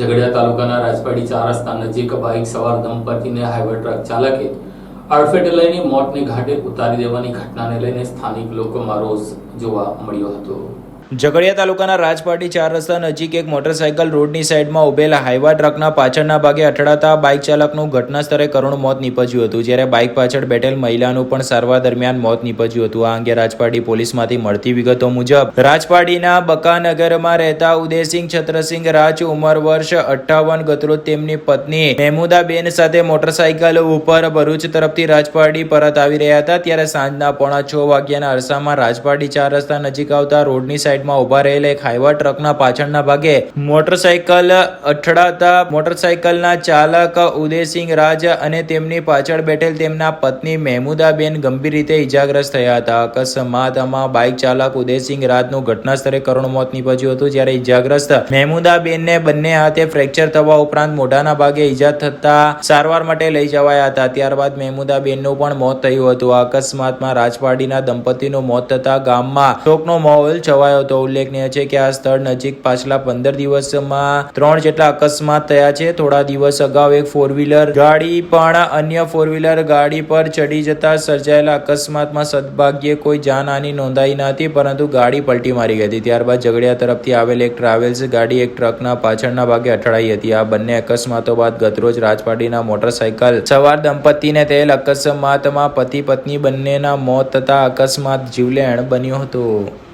ઝઘડિયા તાલુકાના રાજપાડી ચાર રસ્તા નજીક બાઇક સવાર દંપતીને હાઈવે ટ્રક ચાલકે અડફેટે લઈને મોતને ઘાટે ઉતારી દેવાની ઘટનાને લઈને સ્થાનિક લોકોમાં રોષ જોવા મળ્યો હતો. ઝઘડિયા તાલુકાના રાજપાટી ચાર રસ્તા નજીક એક મોટરસાયકલ રોડની સાઈડમાં ઉભેલા હાઈવા ટ્રકના પાછળના ભાગે અથડાતા બાઇક ચાલકનું ઘટના સ્થળે કરુણ મોત નીપજ્યું હતું. જ્યારે બાઇક પાછળ બેઠેલ મહિલાનું પણ સારવાર દરમિયાન મોત નીપજ્યું હતું. આ અંગે રાજપાટી પોલીસમાંથી મળતી વિગતો મુજબ, રાજપાટીના બકાનગરમાં રહેતા ઉદયસિંહ છત્રસિંહ રાજ ઉંમર વર્ષ અઠ્ઠાવન ગતરોજ તેમની પત્ની મહેમુદાબેન સાથે મોટરસાયકલ ઉપર ભરૂચ તરફથી રાજપાટી પરત આવી રહ્યા હતા. ત્યારે સાંજના પોણા છ વાગ્યાના અરસામાં રાજપાટી ચાર રસ્તા નજીક આવતા રોડની સાઈડમાં ઊભા રહેલા એક હાઈવા ટ્રકના પાછળના ભાગે મોટરસાયકલ અથડાતા મોટરસાયકલના ચાલક ઉદયસિંહ રાજ અને તેમની પાછળ બેઠેલ તેમના પત્ની મહેમુદાબેન ગંભીર રીતે ઇજાગ્રસ્ત થયા હતા. અકસ્માતમાં બાઇક ચાલક ઉદયસિંહ રાજનું ઘટના સ્થળે કરુણ મોત નીપજ્યું હતું, જ્યારે ઇજાગ્રસ્ત મહેમુદાબેનને બંને હાથે ફ્રેક્ચર થવા ઉપરાંત મોઢાના ભાગે ઇજા થતા સારવાર માટે લઈ જવાયા હતા. ત્યારબાદ મહેમુદાબેનનું પણ મોત થયું હતું. અકસ્માતમાં રાજપાડીના દંપતીનું મોત થતા ગામમાં શોકનો માહોલ છવાયો હતો. ઉલ્લેખનીય છે કે આ સ્થળ નજીક પાછલા પંદર દિવસમાં ત્રણ જેટલા અકસ્માત થયા છે. થોડા દિવસ અગાઉ એક ફોર વ્હીલર ગાડી પણ અન્ય ફોર વ્હીલર ગાડી પર ચડી જતા સર્જાયેલા અકસ્માતમાં સદભાગ્યે કોઈ જાનહાની નોંધાઈ ન હતી, પરંતુ ગાડી પલટી મારી ગઈ હતી. ત્યારબાદ ઝઘડિયા તરફથી આવેલ એક ટ્રાવેલ્સ ગાડી એક ટ્રકના પાછળના ભાગે અથડાઈ હતી. આ બંને અકસ્માતો બાદ ગતરોજ રાજપાટીના મોટરસાયકલ સવાર દંપતીને થયેલ અકસ્માતમાં પતિ પત્ની બંનેના મોત થતા અકસ્માત જીવલેણ બન્યો હતો.